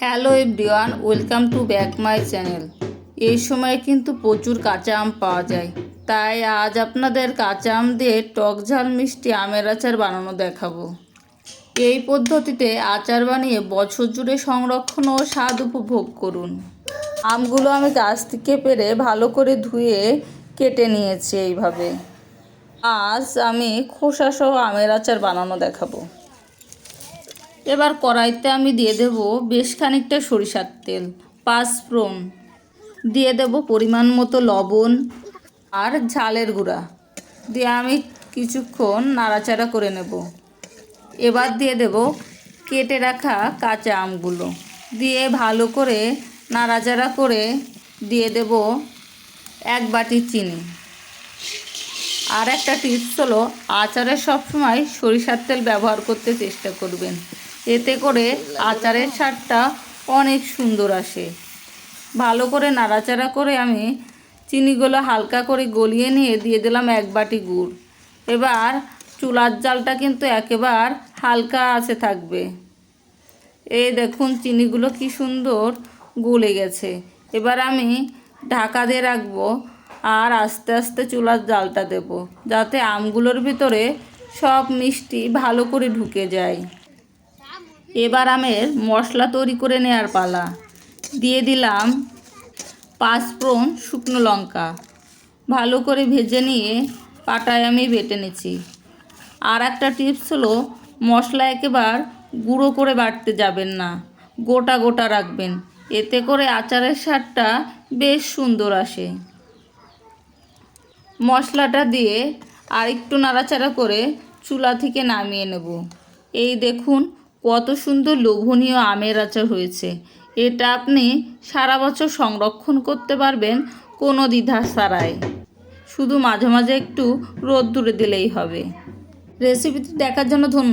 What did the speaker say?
Hello everyone, welcome to back my channel. এই সময় কিন্তু প্রচুর কাঁচা আম পাওয়া যায়। তাই আজ আপনাদের কাঁচা আম দিয়ে টক ঝাল মিষ্টি আমের আচার বানানো দেখাবো। এই পদ্ধতিতে আচার বানিয়ে বছর জুড়ে সংরক্ষণ ও স্বাদ উপভোগ করুন। আমগুলো আমি গাছ থেকে পেরে ভালো করে ধুয়ে কেটে নিয়েছি এইভাবে। আজ আমি খোসাসহ আমের আচার বানানো দেখাবো। এবার কড়াইতে আমি দিয়ে দেব বেশ খানিকটা সরিষার তেল পাঁচফোড়ন দিয়ে দেব পরিমাণ মতো লবণ আর ঝালের গুঁড়া। দিয়ে আমি কিছুক্ষণ নাড়াচাড়া করে নেব। এবার দিয়ে দেব কেটে রাখা কাঁচা আমগুলো। দিয়ে ভালো করে নাড়াচাড়া করে দিয়ে দেব এক বাটি চিনি। আর একটা টিপস হলো, আচারে সবসময় সরিষার তেল ব্যবহার করতে চেষ্টা করবেন। এতে করে আচারের স্বাদটা অনেক সুন্দর আসে। ভালো করে নাড়াচাড়া করে আমি চিনিগুলো হালকা করে গলিয়ে নিয়ে দিয়ে দিলাম এক বাটি গুড়। এবার চুলার জালটা কিন্তু একেবার হালকা আছে থাকবে। এই দেখুন চিনিগুলো কি সুন্দর গলে গেছে। এবার আমি ঢাকা দিয়ে রাখব আর আস্তে আস্তে চুলার জালটা দেব, যাতে আমগুলোর ভিতরে সব মিষ্টি ভালো করে ঢুকে যায়। এবার আমের মশলা তৈরি করে নেওয়ার পালা। দিয়ে দিলাম পাঁচফোড়ন শুকনো লঙ্কা। ভালো করে ভেজে নিয়ে পাটায় আমি বেটে নিচ্ছি। আর একটা টিপস হলো, মশলা একেবার গুঁড়ো করে বাটতে যাবেন না, গোটা গোটা রাখবেন। এতে করে আচারের স্বাদটা বেশ সুন্দর আসে। মশলাটা দিয়ে আর একটু নাড়াচাড়া করে চুলা থেকে নামিয়ে নেব। এই দেখুন কত সুন্দর লোভনীয় আমের আচার হয়েছে। এটা আপনি সারা বছর সংরক্ষণ করতে পারবেন কোনো দ্বিধা ছাড়াই শুধু মাঝে মাঝে একটু রোদ দূরে দিলেই হবে। রেসিপিটি দেখার জন্য ধন্যবাদ।